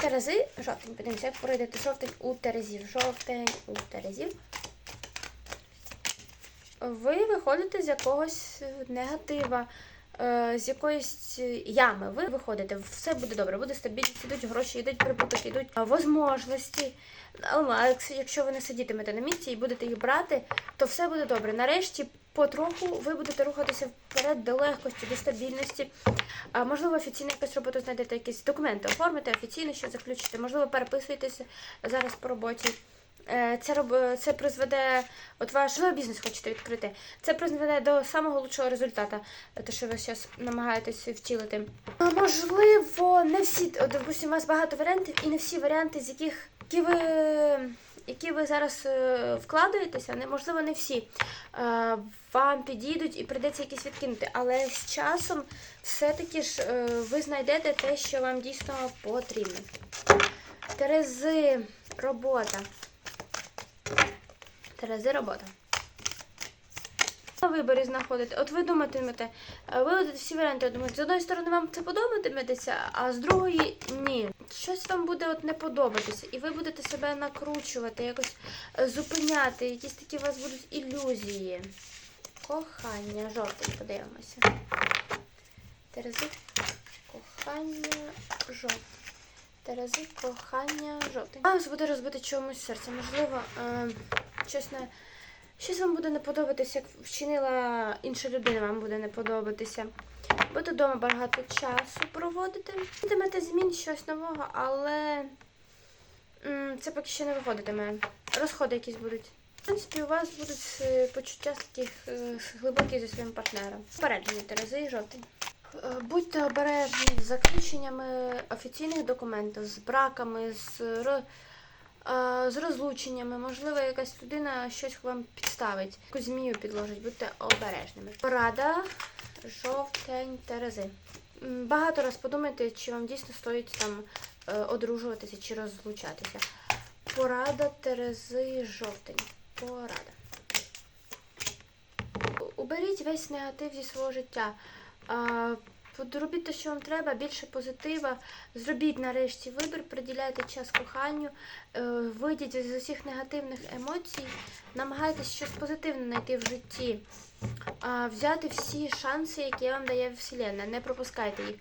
Терези, жовтень. Подивимося, як пройдете жовтень у Терезів. Жовтень у Терезів. Ви виходите з якогось негатива, з якоїсь ями. Ви виходите, все буде добре, буде стабільність, йдуть гроші, йдуть прибуток, йдуть е, возможності. Але якщо- якщо ви не сидітимете на місці і будете їх брати, то все буде добре. Нарешті, потроху ви будете рухатися вперед до легкості, до стабільності. Можливо, офіційно якусь роботу знайдете, якісь документи оформите, офіційно що заключите, можливо, переписуєтеся зараз по роботі. Е, Це роб... це призведе, от ваш ви бізнес хочете відкрити. Це призведе до самого лучшого результату, те, що ви зараз намагаєтесь втілити. Можливо, не всі, допустимо, у вас багато варіантів, і не всі варіанти, з яких які ви, які ви зараз е, вкладаєтеся, не можливо, не всі е, вам підійдуть і прийдеться якісь відкинути. Але з часом все-таки ж ви знайдете те, що вам дійсно потрібно. Терези, робота. Терези, робота. На виборі знаходите. От ви думатимете, е, ви всі варіанти думаєте, з одної сторони вам це подобатиметься, а з другої ні. Щось вам буде от не подобатися, і ви будете себе накручувати, якось е, зупиняти, якісь такі у вас будуть ілюзії. Кохання, жовтий, подивимося. Терези, кохання, жовтий. Терези, кохання, жовтий. А ось буде розбити чомусь серце. Можливо, е, не. Щось вам буде не подобатися, як вчинила інша людина, вам буде не подобатися. Будете вдома багато часу проводити. Матимете змін щось нового, але це поки що не виходитиме. Розходи якісь будуть. В принципі, у вас будуть е, почуття таких е, глибокі зі своїм партнером. Попередження Терези і жовтень. Будьте обережні з заключеннями офіційних документів, з браками, з, з розлученнями. Можливо, якась людина щось вам підставить, якусь змію підложить, будьте обережними. Порада жовтень Терези. Багато раз подумайте, чи вам дійсно стоїть там е, одружуватися чи розлучатися. Порада Терези жовтень. Порада. Уберіть весь негатив зі свого життя. Робіть те, що вам треба, більше позитива. Зробіть нарешті вибір, приділяйте час коханню, е, вийдіть з усіх негативних емоцій, намагайтесь щось позитивне знайти в житті, взяти всі шанси, які вам дає Вселенна, не пропускайте їх.